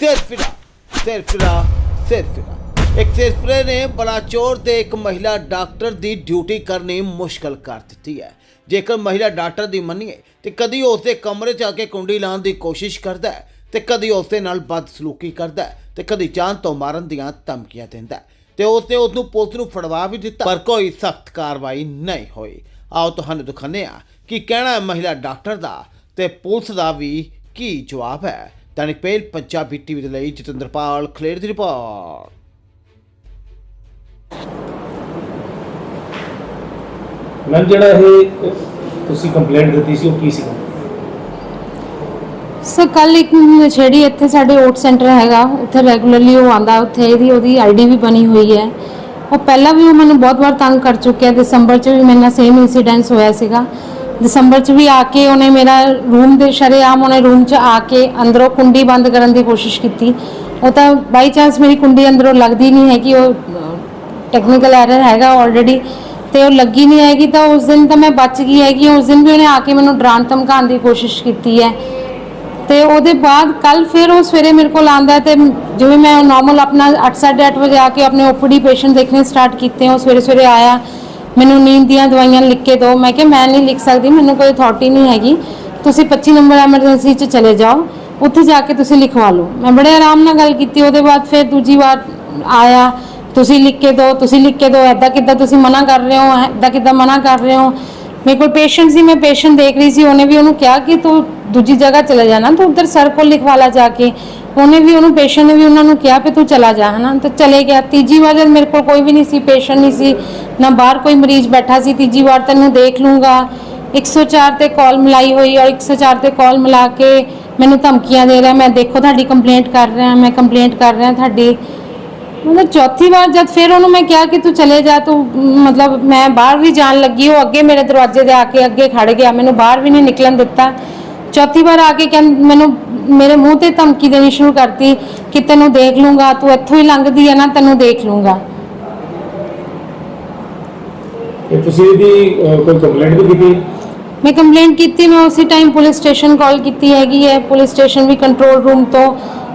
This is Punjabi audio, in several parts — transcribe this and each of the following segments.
ਸਿਰਫਿਰਾ ਸਿਰਫਿਰਾ ਸਿਰਫਿਰਾ ਇੱਕ ਸਿਰਫਿਰੇ ਨੇ ਬਲਾਚੌਰ ਦੇ ਇੱਕ ਮਹਿਲਾ ਡਾਕਟਰ ਦੀ ਡਿਊਟੀ ਕਰਨੀ ਮੁਸ਼ਕਲ ਕਰ ਦਿੱਤੀ ਹੈ। ਜੇਕਰ ਮਹਿਲਾ ਡਾਕਟਰ ਦੀ ਮੰਨੀਏ, ਤੇ ਕਦੀ ਉਸ ਦੇ ਕਮਰੇ 'ਚ ਆ ਕੇ ਕੁੰਡੀ ਲਾਉਣ ਦੀ ਕੋਸ਼ਿਸ਼ ਕਰਦਾ ਹੈ, ਤੇ ਕਦੀ ਉਸ ਦੇ ਨਾਲ ਬਦਸਲੂਕੀ ਕਰਦਾ ਹੈ, ਤੇ ਕਦੀ ਜਾਨ ਤੋਂ ਮਾਰਨ ਦੀਆਂ ਧਮਕੀਆਂ ਦਿੰਦਾ ਹੈ। ਤੇ ਉਸ ਨੇ ਉਸ ਨੂੰ ਪੁਲਿਸ ਨੂੰ ਫੜਵਾ ਵੀ ਦਿੱਤਾ, ਪਰ ਕੋਈ ਸਖਤ ਕਾਰਵਾਈ ਨਹੀਂ ਹੋਈ। ਆਓ ਤੁਹਾਨੂੰ ਦਿਖਾਉਂਦੇ ਹਾਂ ਕਿ ਕਹਿਣਾ ਹੈ ਮਹਿਲਾ ਡਾਕਟਰ ਦਾ, ਤੇ ਪੁਲਿਸ ਦਾ ਵੀ ਕੀ ਜਵਾਬ ਹੈ। ਦੈਨਿਕ ਪਹਿਲ ਪੰਜਾਬੀ ਟੀਵੀ ਦੇ ਲਈ ਜਤਿੰਦਰਪਾਲ ਖਲੇਰ ਦੀ ਰਿਪੋਰਟ। ਮੈਮ ਜਿਹੜਾ ਇਹ ਤੁਸੀਂ ਕੰਪਲੇਂਟ ਦਿੱਤੀ ਸੀ ਉਹ ਕੀ ਸੀ? ਸਰ ਕੱਲ ਇੱਕ ਨਸ਼ੇੜੀ ਇੱਥੇ ਸਾਡੇ ਓਟ ਸੈਂਟਰ ਹੈਗਾ ਉੱਥੇ ਰੈਗੂਲਰਲੀ ਉਹ ਆਂਦਾ ਉੱਥੇ ਇਹਦੀ ਉਹਦੀ ਆਈਡੀ ਵੀ ਬਣੀ ਹੋਈ ਹੈ। ਉਹ ਪਹਿਲਾਂ ਵੀ ਉਹ ਮੈਨੂੰ ਬਹੁਤ ਵਾਰ ਤੰਗ ਕਰ ਚੁੱਕਿਆ ਦਸੰਬਰ 'ਚ ਵੀ ਮੇਰੇ ਨਾਲ ਸੇਮ ਇਨਸੀਡੈਂਸ ਹੋਇਆ ਸੀਗਾ। ਦਸੰਬਰ 'ਚ ਵੀ ਆ ਕੇ ਉਹਨੇ ਮੇਰਾ ਰੂਮ ਦੇ ਸ਼ਰੇਆਮ ਉਹਨੇ ਰੂਮ 'ਚ ਆ ਕੇ ਅੰਦਰੋਂ ਕੁੰਡੀ ਬੰਦ ਕਰਨ ਦੀ ਕੋਸ਼ਿਸ਼ ਕੀਤੀ। ਉਹ ਤਾਂ ਬਾਈ ਚਾਂਸ ਮੇਰੀ ਕੁੰਡੀ ਅੰਦਰੋਂ ਲੱਗਦੀ ਨਹੀਂ ਹੈ ਕਿ ਉਹ ਟੈਕਨੀਕਲ ਐਰਰ ਹੈਗਾ ਆਲਰੇਡੀ ਤੇ ਉਹ ਲੱਗੀ ਨਹੀਂ ਹੈਗੀ ਤਾਂ ਉਸ ਦਿਨ ਤਾਂ ਮੈਂ ਬਚ ਗਈ ਹੈਗੀ। ਉਸ ਦਿਨ ਵੀ ਉਹਨੇ ਆ ਕੇ ਮੈਨੂੰ ਡਰਾਉਣ ਧਮਕਾਉਣ ਦੀ ਕੋਸ਼ਿਸ਼ ਕੀਤੀ ਹੈ। ਤੇ ਉਹਦੇ ਬਾਅਦ ਕੱਲ ਫਿਰ ਉਹ ਸਵੇਰੇ ਮੇਰੇ ਕੋਲ ਆਂਦਾ ਤੇ ਜਿਵੇਂ ਮੈਂ ਨਾਰਮਲ ਆਪਣਾ 8:30 ਵਜੇ ਆ ਕੇ ਆਪਣੇ ਓਪੀਡੀ ਪੇਸ਼ੈਂਟ ਦੇਖਣੇ ਸਟਾਰਟ ਕੀਤੇ, ਉਹ ਸਵੇਰੇ ਸਵੇਰੇ ਆਇਆ। ਮੈਨੂੰ ਨੀਂਦ ਦੀਆਂ ਦਵਾਈਆਂ ਲਿਖ ਕੇ ਦਿਓ। ਮੈਂ ਕਿਹਾ, ਮੈਂ ਨਹੀਂ ਲਿਖ ਸਕਦੀ, ਮੈਨੂੰ ਕੋਈ ਅਥਾਰਟੀ ਨਹੀਂ ਹੈਗੀ। ਤੁਸੀਂ 25 ਨੰਬਰ ਐਮਰਜੈਂਸੀ 'ਚ ਚਲੇ ਜਾਓ। ਉੱਥੇ ਜਾ ਕੇ ਤੁਸੀਂ ਲਿਖਵਾ ਲਓ। ਮੈਂ ਬੜੇ ਆਰਾਮ ਨਾਲ ਗੱਲ ਕੀਤੀ। ਉਹਦੇ ਬਾਅਦ ਫਿਰ ਦੂਜੀ ਵਾਰ ਆਇਆ। ਤੁਸੀਂ ਲਿਖ ਕੇ ਦਿਓ, ਤੁਸੀਂ ਲਿਖ ਕੇ ਦਿਓ। ਐਦਾਂ ਕਿੱਦਾਂ ਤੁਸੀਂ ਮਨਾ ਕਰ ਰਹੇ ਹੋ? ਐਦਾਂ ਕਿੱਦਾਂ ਮਨਾ ਕਰ ਰਹੇ ਹੋ? ਮੇਰੇ ਕੋਲ ਪੇਸ਼ੈਂਟ ਸੀ, ਮੈਂ ਪੇਸ਼ੈਂਟ ਦੇਖ ਰਹੀ ਸੀ। ਉਹਨੇ ਵੀ ਉਹਨੂੰ ਕਿਹਾ ਕਿ ਤੂੰ ਦੂਜੀ ਜਗ੍ਹਾ ਚਲਾ ਜਾਣਾ ਤੂੰ ਉਧਰ ਸਰ ਕੋਲ ਲਿਖਵਾ ਲਾ ਜਾ ਕੇ। ਉਹਨੇ ਵੀ, ਉਹਨੂੰ ਪੇਸ਼ੈਂਟ ਨੇ ਵੀ ਉਹਨਾਂ ਨੂੰ ਕਿਹਾ ਕਿ ਤੂੰ ਚਲਾ ਜਾ, ਹਨਾ? ਤੇ ਚਲੇ ਗਿਆ। ਤੀਜੀ ਵਾਰ ਜਦ ਮੇਰੇ ਕੋਲ ਕੋਈ ਵੀ ਨਹੀਂ ਸੀ ਪੇਸ਼ੈਂਟ ਨਹੀਂ ਸੀ। ਨਾ ਬਾਹਰ ਕੋਈ ਮਰੀਜ਼ ਬੈਠਾ ਸੀ, ਤੀਜੀ ਵਾਰ ਤੈਨੂੰ ਦੇਖ ਲੂੰਗਾ 104 ਤੇ ਕਾਲ ਮਿਲਾਈ ਹੋਈ ਔਰ 104 ਤੇ ਕਾਲ ਮਿਲਾ ਕੇ ਮੈਨੂੰ ਧਮਕੀਆਂ ਦੇ ਰਿਹਾ, ਮੈਂ ਦੇਖੋ ਤੁਹਾਡੀ ਕੰਪਲੇਂਟ ਕਰ ਰਿਹਾ, ਮੈਂ ਕੰਪਲੇਂਟ ਕਰ ਰਿਹਾ ਤੁਹਾਡੀ। ਮਤਲਬ ਚੌਥੀ ਵਾਰ ਜਦ ਫਿਰ ਉਹਨੂੰ ਮੈਂ ਕਿਹਾ ਕਿ ਤੂੰ ਚਲੇ ਜਾ, ਤੂੰ, ਮਤਲਬ ਮੈਂ ਬਾਹਰ ਵੀ ਜਾਣ ਲੱਗੀ, ਉਹ ਅੱਗੇ ਮੇਰੇ ਦਰਵਾਜ਼ੇ ਦੇ ਆ ਕੇ ਅੱਗੇ ਖੜ ਗਿਆ, ਮੈਨੂੰ ਬਾਹਰ ਵੀ ਨਹੀਂ ਨਿਕਲਣ ਦਿੱਤਾ। ਚੌਥੀ ਵਾਰ ਆ ਕੇ ਕਹਿੰ, ਮੈਨੂੰ, ਮੇਰੇ ਮੂੰਹ ਤੇ ਧਮਕੀ ਦੇਣੀ ਸ਼ੁਰੂ ਕਰਤੀ ਕਿ ਤੈਨੂੰ ਦੇਖ ਲੂੰਗਾ ਤੂੰ ਇੱਥੋਂ ਹੀ ਲੰਘਦੀ ਹੈ ਨਾ, ਤੈਨੂੰ ਦੇਖ ਲੂੰਗਾ ਇਹ ਤੁਸੀਂ ਇਹਦੀ ਅਹ, ਕੋਈ ਕੰਪਲੇਂਟ ਵੀ ਕੀਤੀ? ਮੈਂ ਕੰਪਲੇਂਟ ਕੀਤੀ ਮੈਂ ਉਸੇ ਟਾਈਮ ਪੁਲਿਸ ਸਟੇਸ਼ਨ ਕਾਲ ਕੀਤੀ ਹੈਗੀ ਹੈ। ਪੁਲਿਸ ਸਟੇਸ਼ਨ ਵੀ ਕੰਟਰੋਲ ਰੂਮ ਤੋਂ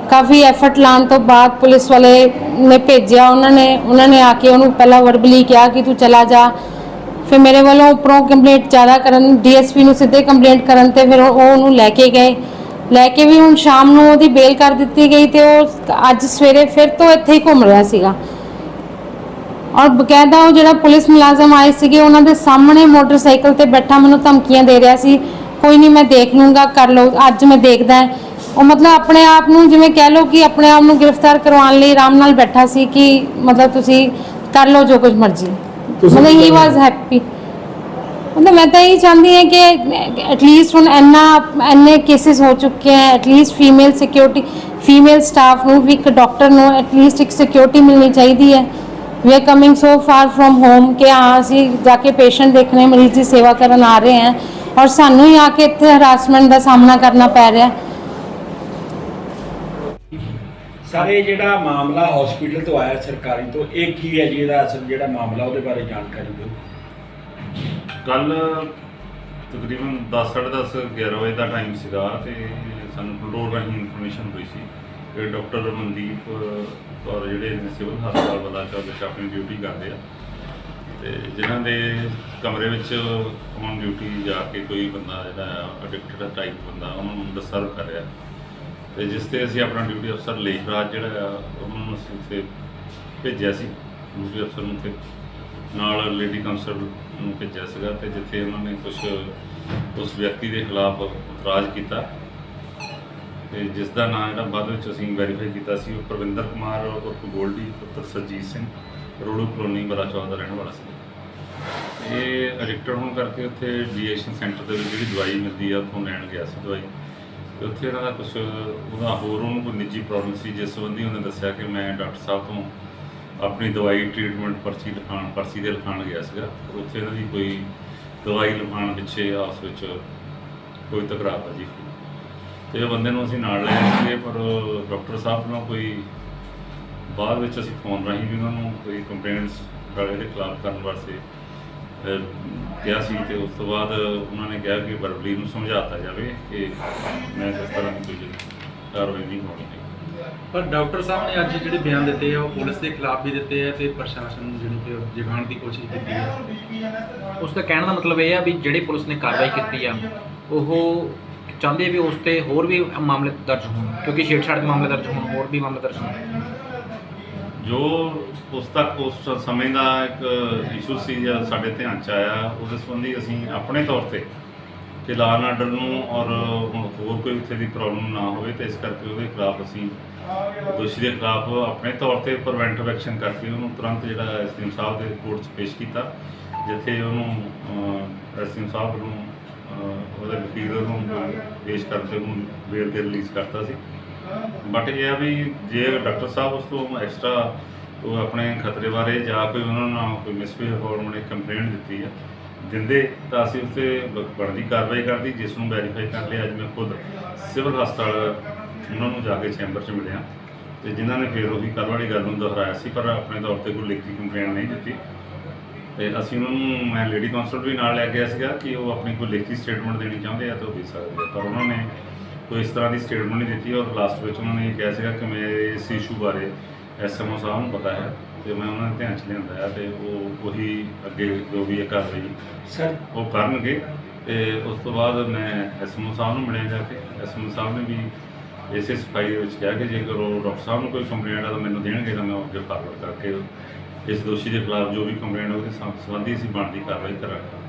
ਕਾਫੀ ਐਫਰਟ ਲਾਉਣ ਤੋਂ ਬਾਅਦ ਪੁਲਿਸ ਵਾਲੇ ਨੇ ਭੇਜਿਆ ਉਹਨਾਂ ਨੇ। ਉਹਨਾਂ ਨੇ ਆ ਕੇ ਉਹਨੂੰ ਪਹਿਲਾਂ ਵਰਬਲੀ ਕਿਹਾ ਕਿ ਤੂੰ ਚਲਾ ਜਾ। ਫਿਰ ਮੇਰੇ ਵੱਲੋਂ ਉੱਪਰੋਂ ਕੰਪਲੇਂਟ ਜ਼ਿਆਦਾ ਕਰਨ ਡੀਐਸਪੀ ਨੂੰ ਸਿੱਧੇ ਕੰਪਲੇਂਟ ਕਰਨ ਤੇ ਫਿਰ ਉਹ ਉਹਨੂੰ ਲੈ ਕੇ ਗਏ। ਲੈ ਕੇ ਵੀ ਹੁਣ ਸ਼ਾਮ ਨੂੰ ਉਹਦੀ ਬੇਲ ਕਰ ਦਿੱਤੀ ਗਈ ਤੇ ਉਹ ਅੱਜ ਸਵੇਰੇ ਫਿਰ ਤੋਂ ਇੱਥੇ ਹੀ ਘੁੰਮ ਰਿਹਾ ਸੀਗਾ। ਔਰ ਬਕਾਇਦਾ ਉਹ ਜਿਹੜਾ ਪੁਲਿਸ ਮੁਲਾਜ਼ਮ ਆਏ ਸੀਗੇ ਉਹਨਾਂ ਦੇ ਸਾਹਮਣੇ ਮੋਟਰਸਾਈਕਲ ਤੇ ਬੈਠਾ ਮੈਨੂੰ ਧਮਕੀਆਂ ਦੇ ਰਿਹਾ ਸੀ। ਕੋਈ ਨਹੀਂ ਮੈਂ ਦੇਖ ਲੂੰਗਾ ਕਰ ਲਓ ਅੱਜ ਮੈਂ ਦੇਖਦਾ ਹੈ। ਉਹ ਮਤਲਬ ਆਪਣੇ ਆਪ ਨੂੰ ਜਿਵੇਂ ਕਹਿ ਲਓ ਕਿ ਆਪਣੇ ਆਪ ਨੂੰ ਗ੍ਰਿਫਤਾਰ ਕਰਵਾਉਣ ਲਈ ਆਰਾਮ ਨਾਲ ਬੈਠਾ ਸੀ ਕਿ ਮਤਲਬ ਤੁਸੀਂ ਕਰ ਲਓ ਜੋ ਕੁਝ ਮਰਜ਼ੀ। ਮਤਲਬ ਹੀ ਵਾਸ ਹੈਪੀ ਮਤਲਬ ਮੈਂ ਤਾਂ ਇਹ ਚਾਹੁੰਦੀ ਹਾਂ ਕਿ ਐਟਲੀਸਟ ਹੁਣ ਇੰਨਾ ਇੰਨੇ ਕੇਸਿਸ ਹੋ ਚੁੱਕੇ ਹੈ at least female security female staff ਨੂੰ ਵੀ ਇੱਕ ਡਾਕਟਰ ਨੂੰ ਐਟਲੀਸਟ ਇੱਕ ਸਿਕਿਉਰਿਟੀ ਮਿਲਣੀ ਚਾਹੀਦੀ ਹੈ। We are coming so far from home ਕਿ ਹਾਂ ਅਸੀਂ ਜਾ ਕੇ ਪੇਸ਼ੈਂਟ ਦੇਖਣੇ ਮਰੀਜ਼ ਦੀ ਸੇਵਾ ਕਰਨ ਆ ਰਹੇ ਹਾਂ ਔਰ ਸਾਨੂੰ ਹੀ ਆ ਕੇ ਇੱਥੇ ਹਰਾਸਮੈਂਟ ਦਾ ਸਾਹਮਣਾ ਕਰਨਾ ਪੈ ਰਿਹਾ। ਸਰ ਜਿਹੜਾ ਮਾਮਲਾ ਹਸਪੀਟਲ ਤੋਂ ਆਇਆ ਸਰਕਾਰੀ ਤੋਂ ਇਹ ਕੀ ਹੈ ਜੀ? ਇਹਦਾ ਅਸਲ ਜਿਹੜਾ ਮਾਮਲਾ ਉਹਦੇ ਬਾਰੇ ਜਾਣਕਾਰੀ ਦਿਓ। ਕੱਲ ਤਕਰੀਬਨ 10:30 11 ਵਜੇ ਦਾ ਟਾਈਮ ਸੀਗਾ ਤੇ ਸਾਨੂੰ ਕੰਟਰੋਲ ਰਾਹੀਂ ਇਨਫੋਰਮੇਸ਼ਨ ਹੋਈ ਸੀ। ਡਾਕਟਰ ਮਨਦੀਪ ਕੌਰ ਜਿਹੜੇ ਨੇ ਸਿਵਲ ਹਸਪਤਾਲ ਬਲਾਚੌਰ ਵਿੱਚ ਆਪਣੀ ਡਿਊਟੀ ਕਰਦੇ ਆ। ਤੇ ਜਿਨ੍ਹਾਂ ਦੇ ਕਮਰੇ ਵਿੱਚ ਔਨ ਡਿਊਟੀ ਜਾ ਕੇ ਕੋਈ ਬੰਦਾ ਜਿਹੜਾ ਐਡਿਕਟਡ ਟਾਈਪ ਬੰਦਾ, ਉਹਨਾਂ ਨੂੰ ਡਿਸਟਰਬ ਕਰ ਰਿਹਾ। ਤੇ ਜਿਸ ਤੇ ਅਸੀਂ ਆਪਣਾ ਡਿਊਟੀ ਅਫਸਰ ਲੇਖਰਾਜ ਜਿਹੜਾ ਆ, ਉਹਨਾਂ ਨੂੰ ਅਸੀਂ ਉੱਥੇ ਭੇਜਿਆ ਸੀ। ਡਿਊਟੀ ਅਫਸਰ ਨੂੰ ਤੇ ਨਾਲ ਲੇਡੀ ਕੌਂਸਲ ਨੂੰ ਭੇਜਿਆ ਸੀਗਾ ਤੇ ਜਿੱਥੇ ਉਹਨਾਂ ਨੇ ਕੁਝ ਉਸ ਵਿਅਕਤੀ ਦੇ ਖਿਲਾਫ ਇਤਰਾਜ਼ ਕੀਤਾ। ਤੇ ਜਿਸ ਦਾ ਨਾਮ ਜਿਹੜਾ ਬਾਅਦ ਵਿੱਚ ਅਸੀਂ ਵੈਰੀਫਾਈ ਕੀਤਾ ਸੀ, ਉਹ ਪ੍ਰਵਿੰਦਰ ਕੁਮਾਰ ਉਰਫ ਗੋਲਡੀ, ਪੁੱਤਰ ਸਰਜੀਤ ਸਿੰਘ, ਰੋੜੂ ਕਲੋਨੀ ਬਲਾਚੌਰ ਦਾ ਰਹਿਣ ਵਾਲਾ ਸੀ। ਇਹ ਐਡਿਕਟਡ ਹੋਣ ਕਰਕੇ ਉੱਥੇ ਡੀਐਕਸ਼ਨ ਸੈਂਟਰ ਦੇ ਵਿੱਚ ਜਿਹੜੀ ਦਵਾਈ ਮਿਲਦੀ ਆ, ਉੱਥੋਂ ਲੈਣ ਗਿਆ ਸੀ ਦਵਾਈ। ਤੇ ਉੱਥੇ ਇਹਨਾਂ ਦਾ ਕੁਝ ਉਹਦਾ ਹੋਰ ਉਹਨੂੰ ਕੋਈ ਨਿੱਜੀ ਪ੍ਰੋਬਲਮ ਸੀ, ਜਿਸ ਸੰਬੰਧੀ ਉਹਨੇ ਦੱਸਿਆ ਕਿ ਮੈਂ ਡਾਕਟਰ ਸਾਹਿਬ ਤੋਂ ਆਪਣੀ ਦਵਾਈ ਟ੍ਰੀਟਮੈਂਟ ਪਰਚੀ ਲਿਖਾਉਣ ਪਰਚੀ ਦੇ ਲਿਖਾਉਣ ਗਿਆ ਸੀਗਾ। ਪਰ ਉੱਥੇ ਇਹਨਾਂ ਦੀ ਕੋਈ ਦਵਾਈ ਲਿਖਾਉਣ ਪਿੱਛੇ ਆਪਸ ਵਿੱਚ ਕੋਈ ਤਕਰਾਰਬਾਜੀ ਜੀ ਤੇ ਉਹ ਬੰਦੇ ਨੂੰ ਅਸੀਂ ਨਾਲ ਲੈ ਗਏ ਪਰ ਡਾਕਟਰ ਸਾਹਿਬ ਨਾਲ ਕੋਈ ਬਾਅਦ ਵਿੱਚ ਅਸੀਂ ਫੋਨ ਰਾਹੀਂ ਵੀ ਉਹਨਾਂ ਨੂੰ ਕੋਈ ਕੰਪਲੇਂਟਸ ਵਾਲੇ ਦੇ ਖਿਲਾਫ ਕਰਨ ਵਾਸਤੇ ਕਿਹਾ ਸੀ ਤੇ ਉਸ ਤੋਂ ਬਾਅਦ ਉਹਨਾਂ ਨੇ ਕਿਹਾ ਕਿ ਵਰਬਲੀ ਨੂੰ ਸਮਝਾਤਾ ਜਾਵੇ ਕਿ ਮੈਂ ਇਸ ਤਰ੍ਹਾਂ ਦੀ ਕੋਈ ਕਾਰਵਾਈ ਨਹੀਂ ਹੋਣੀ ਹੈ ਪਰ ਡਾਕਟਰ ਸਾਹਿਬ ਨੇ ਅੱਜ ਜਿਹੜੇ ਬਿਆਨ ਦਿੱਤੇ ਆ ਉਹ ਪੁਲਿਸ ਦੇ ਖਿਲਾਫ ਵੀ ਦਿੱਤੇ ਆ ਤੇ ਪ੍ਰਸ਼ਾਸਨ ਨੂੰ ਜਿਹੜੀ ਕਿ ਜਗਾਉਣ ਦੀ ਕੋਸ਼ਿਸ਼ ਕੀਤੀ ਹੈ ਉਸ ਦਾ ਕਹਿਣ ਦਾ ਮਤਲਬ ਇਹ ਆ ਵੀ ਜਿਹੜੀ ਪੁਲਿਸ ਨੇ ਕਾਰਵਾਈ ਕੀਤੀ ਆ ਉਹ ਚਾਹੁੰਦੇ ਵੀ ਉਸ ਤੇ ਹੋਰ ਵੀ ਮਾਮਲੇ ਦਰਜ ਹੋਣ, ਕਿਉਂਕਿ ਛੇੜਛਾੜ ਦੇ ਮਾਮਲੇ ਦਰਜ ਹੋਣ, ਹੋਰ ਵੀ ਮਾਮਲੇ ਦਰਜ ਹੋਣ। ਜੋ ਉਸ ਤੱਕ ਉਸ ਸਮੇਂ ਦਾ ਇੱਕ ਇਸ਼ੂ ਸੀ ਜਾਂ ਸਾਡੇ ਧਿਆਨ ਚ ਆਇਆ, ਉਹਦੇ ਸੰਬੰਧੀ ਅਸੀਂ ਆਪਣੇ ਤੌਰ ਤੇ ਕਿ ਲਾਅ ਐਂਡ ਆਰਡਰ ਨੂੰ ਔਰ ਹੁਣ ਹੋਰ ਕੋਈ ਉੱਥੇ ਦੀ ਪ੍ਰੋਬਲਮ ਨਾ ਹੋਵੇ, ਤੇ ਇਸ ਕਰਕੇ ਉਹਦੇ ਖਿਲਾਫ ਅਸੀਂ ਦੋਸ਼ੀ ਦੇ ਖਿਲਾਫ ਆਪਣੇ ਤੌਰ ਤੇ ਪ੍ਰੀਵੈਂਟਿਵ ਐਕਸ਼ਨ ਕਰਕੇ ਉਹਨੂੰ ਤੁਰੰਤ ਜਿਹੜਾ ਐਸਡੀਐਮ ਸਾਹਿਬ ਦੇ ਕੋਰਟ 'ਚ ਪੇਸ਼ ਕੀਤਾ, ਜਿੱਥੇ ਉਹਨੂੰ ਐਸਡੀਐਮ ਸਾਹਿਬ ਨੂੰ ਉਹਦੇ ਵਕੀਲ ਨੂੰ, ਪੇਸ਼ ਕਰਕੇ ਉਹਨੂੰ ਬੇਲ ਤੇ ਰਿਲੀਜ਼ ਕਰਤਾ ਸੀ। ਬਟ ਇਹ ਆ ਵੀ ਜੇ ਡਾਕਟਰ ਸਾਹਿਬ ਉਸ ਤੋਂ ਐਕਸਟਰਾ ਉਹ ਆਪਣੇ ਖਤਰੇ ਬਾਰੇ ਜਾਂ ਕੋਈ ਉਹਨਾਂ ਨਾਲ ਕੋਈ ਮਿਸਬਿਹੇਵ ਨੇ ਕੰਪਲੇਂਟ ਦਿੱਤੀ ਆ, ਦਿੰਦੇ ਤਾਂ ਅਸੀਂ ਉੱਤੇ ਬ- ਬਣਦੀ ਕਾਰਵਾਈ ਕਰਦੀ, ਜਿਸ ਨੂੰ ਵੈਰੀਫਾਈ ਕਰ ਲਿਆ। ਅੱਜ ਮੈਂ ਖੁਦ ਸਿਵਲ ਹਸਪਤਾਲ ਉਹਨਾਂ ਨੂੰ ਜਾ ਕੇ ਚੈਂਬਰ 'ਚ ਮਿਲਿਆ। ਤੇ ਜਿਨ੍ਹਾਂ ਨੇ ਫਿਰ ਉਹੀ ਕੱਲ੍ਹ ਵਾਲੀ ਗੱਲ ਨੂੰ ਦੁਹਰਾਇਆ ਸੀ, ਪਰ ਆਪਣੇ ਤੌਰ ਤੇ ਕੋਈ ਲਿਖਤੀ ਕੰਪਲੇਂਟ ਨਹੀਂ ਦਿੱਤੀ। ਤੇ ਅਸੀਂ ਉਹਨਾਂ ਨੂੰ ਮੈਂ ਲੇਡੀ ਕੌਂਸਲਰ ਵੀ ਨਾਲ ਲੈ ਗਿਆ ਸੀਗਾ ਕਿ ਉਹ ਆਪਣੀ ਕੋਈ ਲਿਖਤੀ ਸਟੇਟਮੈਂਟ ਦੇਣੀ ਚਾਹੁੰਦੇ ਆ ਤਾਂ ਉਹ ਦੇ ਸਕਦੇ ਆ। ਪਰ ਉਹਨਾਂ ਨੇ ਕੋਈ ਇਸ ਤਰ੍ਹਾਂ ਦੀ ਸਟੇਟਮੈਂਟ ਨਹੀਂ ਦਿੱਤੀ ਔਰ ਲਾਸਟ ਵਿੱਚ ਉਹਨਾਂ ਨੇ ਇਹ ਕਿਹਾ ਸੀਗਾ ਕਿ ਮੇਰੇ ਇਸ ਇਸ਼ੂ ਬਾਰੇ ਐਸਐਮਓ ਸਾਹਿਬ ਨੂੰ ਪਤਾ ਹੈ ਤੇ ਮੈਂ ਉਹਨਾਂ ਦੇ ਧਿਆਨ 'ਚ ਲਿਆਂਦਾ ਹੈ ਤੇ ਉਹ ਉਹੀ ਅੱਗੇ ਜੋ ਵੀ ਇਹ ਕਾਰਵਾਈ ਸਰ ਉਹ ਕਰਨਗੇ ਤੇ ਉਸ ਤੋਂ ਬਾਅਦ ਮੈਂ ਐਸਐਮਓ ਸਾਹਿਬ ਨੂੰ ਮਿਲਿਆ ਜਾ ਕੇ। ਐਸਐਮਓ ਸਾਹਿਬ ਨੇ ਵੀ ਇਸੇ ਸਫ਼ਾਈ ਵਿੱਚ ਕਿਹਾ ਕਿ ਜੇਕਰ ਉਹ ਡਾਕਟਰ ਸਾਹਿਬ ਨੂੰ ਕੋਈ ਕੰਪਲੇਂਟ ਆ ਤਾਂ ਮੈਨੂੰ ਦੇਣਗੇ ਤਾਂ ਮੈਂ ਉਹ ਅੱਗੇ ਫਾਰਵਰਡ ਕਰਕੇ ਇਸ ਦੋਸ਼ੀ ਦੇ ਖਿਲਾਫ ਜੋ ਵੀ ਕੰਪਲੇਂਟ ਉਹਦੇ ਸੰਬੰਧੀ ਅਸੀਂ ਬਣਦੀ ਕਾਰਵਾਈ ਕਰਾਂਗੇ।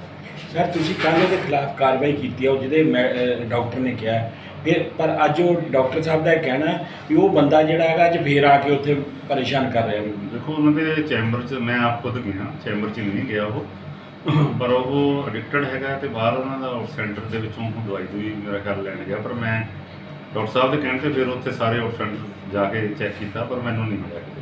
ਸਰ ਤੁਸੀਂ ਕੱਲ੍ਹ ਉਹਦੇ ਖਿਲਾਫ ਕਾਰਵਾਈ ਕੀਤੀ ਹੈ ਉਹ ਜਿਹਦੇ ਮੈਂ- ਅਹ ਡਾਕਟਰ ਨੇ ਕਿਹਾ। ਹੈ। ਫਿਰ ਪਰ ਅੱਜ ਉਹ ਡਾਕਟਰ ਸਾਹਿਬ ਦਾ ਇਹ ਕਹਿਣਾ ਹੈ ਵੀ ਉਹ ਬੰਦਾ ਜਿਹੜਾ ਹੈਗਾ ਅੱਜ ਫੇਰ ਆ ਕੇ ਉੱਥੇ ਪਰੇਸ਼ਾਨ ਕਰ ਰਿਹਾ। ਉਹਨੂੰ ਦੇਖੋ ਉਹਨਾਂ ਦੇ ਚੈਂਬਰ 'ਚ ਮੈਂ ਆਪ ਖੁਦ ਗਿਆ ਚੈਂਬਰ 'ਚ ਨਹੀਂ ਗਿਆ ਉਹ। ਪਰ ਉਹ ਐਡਿਕਟਡ ਹੈਗਾ ਤੇ ਬਾਹਰ ਉਹਨਾਂ ਦਾ ਆਊਟ ਸੈਂਟਰ ਦੇ ਵਿੱਚੋਂ ਉਹ ਦਵਾਈ ਦੂਈ ਮੇਰਾ ਖਿਆਲ ਲੈਣ ਗਿਆ। ਪਰ ਮੈਂ ਡਾਕਟਰ ਸਾਹਿਬ ਦੇ ਕਹਿਣ ਤੇ ਫਿਰ ਉੱਥੇ ਸਾਰੇ ਆਊਟ ਸੈਂਟਰ ਜਾ ਕੇ ਚੈੱਕ ਕੀਤਾ ਪਰ ਮੈਨੂੰ ਨਹੀਂ ਮਿਲਿਆ ਕਿਤੇ।